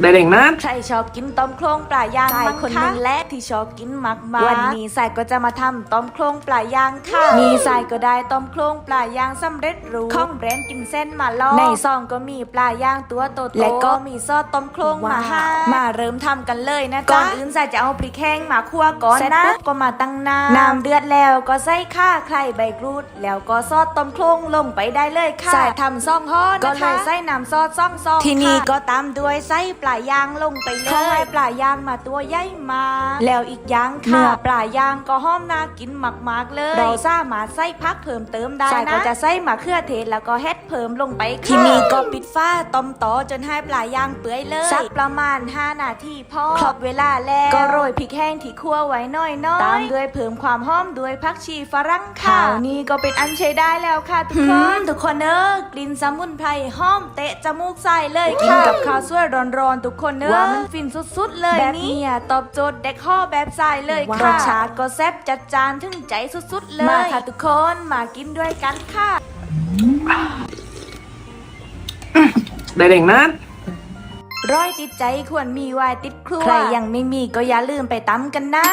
ได้เด็กนัดใครชอบกินต้มโครงปลาย่างใช่บ้างคนคะหนึ่งและที่ชอบกินมากๆวันนี้สายก็จะมาทำต้มโครงปลาย่างค่ะ มีสายก็ได้ต้มโครงปลาย่างสำเร็จรูปของแบรนด์กินเส้นมาลองในซองก็มีปลาย่างตัวโตๆและก็มีซอสต้มโครงมาให้มาเริ่มทำกันเลยนะจ๊ะก่อนอื่นสายจะเอาพริกแห้งมาคั่วก่อนนะก็มาตั้งน้ำน้ำเดือดแล้วก็ใส่ข่าไข่ใบกรูด แล้วก็ซอสต้มโครงลงไปได้เลยค่ะสายทำซ่องห่อนะคะก็เลยใส่น้ำซอสซ่องซองทีนี้ก็ตามด้วยไส้ปลาย่างลงไปเลยให้ปลาย่างมาตัวใหญ่มา แล้วอีกอย่างค่ะเนื้อปลาย่างก็หอมน่ากินมากๆเลย เราสามารถใส่พักเพิ่มเติมได้นะสายก็จะใส่มะเขือเทศแล้วก็เฮ็ดเพิ่มลงไปค่ะทีนี้ก็ปิดฝ้าต้มต่อจนให้ปลาย่างเปื่อยเลยสักประมาณ 5 นาทีพอครบเวลาแล้วก็โรยพริกแห้งที่คั่วไว้หน่อยๆตามด้วยเพิ่มความหอมด้วยผักชีฝรั่งค่ะนี่ก็เป็นอันใช้ได้แล้วค่ะทุกคนทุกคนเนอะกลิ่นสมุนไพรหอมเตะจมูกใส่เลยค่ะกินกับข้าวสวยร้อนๆทุกคนเนอะว่ามันฟินสุดๆเลยแบบนี้อะตอบโจทย์เด็กข้อแบบใส่เลยค่ะรสชาติก็แซ่บจัดจานถึงใจสุดๆเลย มาค่ะทุกคนมากินด้วยกันค่ะได้เด็กนัดร้อยติดใจควรมีไว้ติดครัว ใครยังไม่มีก็อย่าลืมไปตำกันนะ